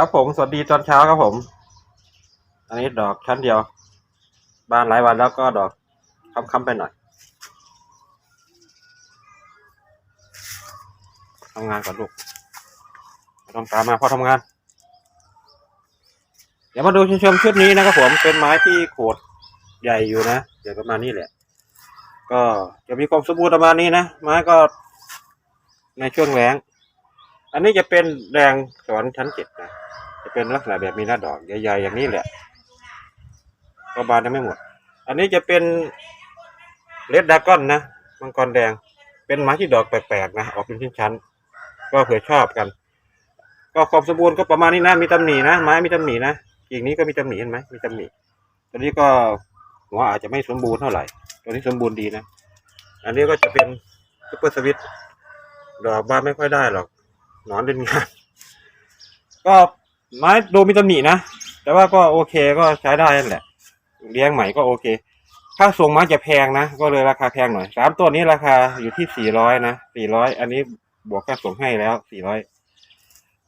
ครับผมสวัสดีตอนเช้าครับผม อันนี้ดอกชั้นเดียว บานหลายวันแล้วก็ดอกค้ำๆไปหน่อยทำงานก่อนลูกต้องตามมาพอทำงาน เดี๋ยวมาดูชมชุดนี้นะครับผมเป็นไม้ที่โขดใหญ่อยู่นะใหญ่ประมาณนี้แหละ ก็จะมีความสมบูรณ์ประมาณนี้นะไม้ก็ในช่วงแล้ง อันนี้จะเป็นแดงสอนชั้นเจ็ดนะ จะเป็นลักษณะแบบมีหน้าดอกใหญ่ๆอย่างนี้แหละก็บานยังไม่หมด อันนี้จะเป็นเลดดากอนนะมังกรแดง เป็นไม้ที่ดอกแปลกๆนะออกเป็นชิ้นๆก็เผื่อชอบกัน ก็ความสมบูรณ์ก็ประมาณนี้นะมีตำหนินะไม้มีตำหนินะกิ่งนี้ก็มีตำหนิเห็นไหมมีตำหนิตัวนี้ก็หัวอาจจะไม่สมบูรณ์เท่าไหร่ ตัวนี้สมบูรณ์ดีนะ อันนี้ก็จะเป็นซุปเปอร์สวิตดอกบานไม่ค่อยได้หรอก นอนเล่นงาน ก็ไม้ดูมีตำหนินะ แต่ว่าก็โอเคก็ใช้ได้นั่นแหละ เลี้ยงใหม่ก็โอเค ค่าส่งไม้จะแพงนะ ก็เลยราคาแพงหน่อยสามตัวนี้ราคาอยู่ที่สี่ร้อยนะสี่ร้อยอันนี้บวกค่าส่งให้แล้วสี่ร้อย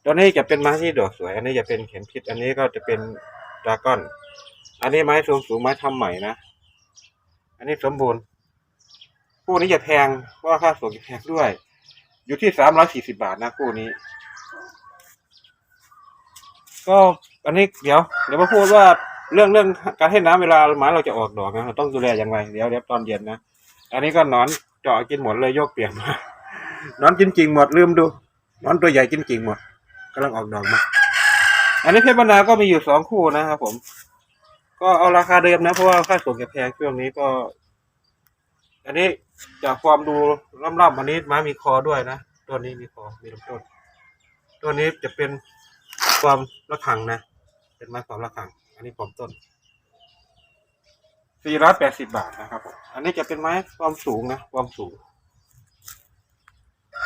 ตัวนี้จะเป็นไม้ที่ดอกสวย อันนี้จะเป็นเข็มทิศอันนี้ก็จะเป็นดราก้อน อันนี้ไม้สูงสูงไม้ทำใหม่นะ อันนี้สมบูรณ์คู่นี้จะแพงเพราะค่าส่งจะแพงด้วย อยู่ที่สามร้อยสี่สิบาทนะคู่นี้ ก็อันนี้เดี๋ยวเดี๋ยวมาพูดว่าเรื่องเรื่องการให้น้ำเวลาไม้เราจะออกดอกนะเราต้องดูแลอย่างไรเดี๋ยวเดี๋ยวตอนเย็นนะอันนี้ก็นอนเจาะกินหมดเลยโยกเปลี่ยนมานอนกินกิ่งหมดลืมดูนอนตัวใหญ่กินกิ่งหมดกำลังออกดอกมาอันนี้เพชรบรรดาก็มีอยู่สองคู่นะครับผม ก็เอาราคาเดิมนะเพราะว่าค่าส่งแพงช่วงนี้ก็ อันนี้จากความดูล่ำๆอันนี้ไม้มีคอด้วยนะ ตัวนี้มีคอมีลำต้น ตัวนี้จะเป็นความระขังนะ เป็นไม้ความระขัง อันนี้ผมต้น480บาทนะครับ อันนี้จะเป็นไม้ความสูงนะ ความสูง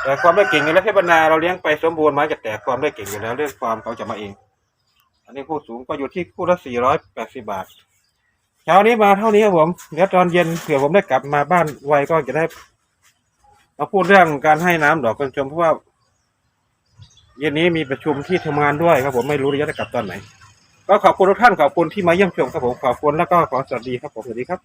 แต่ความได้เก่งอยู่แล้วเพชรบรรณาเราเลี้ยงไปสมบูรณ์ไม้จะแตกความได้เก่งอยู่แล้ว เรื่องความเขาจะมาเอง อันนี้คู่สูงก็อยู่ที่คู่ละ480บาท เช้านี้มาเท่านี้ครับผมเดี๋ยวตอนเย็นเผื่อผมได้กลับมาบ้านไวก็จะได้มาพูดเรื่องการให้น้ำดอกกันชมเพราะว่า เย็นนี้มีประชุมที่ทำงานด้วยครับผมไม่รู้ระยะจะกลับตอนไหน ก็ขอบคุณทุกท่านขอบคุณที่มาเยี่ยมชมครับผมขอบคุณแล้วก็ขอสวัสดีครับผมสวัสดีครับ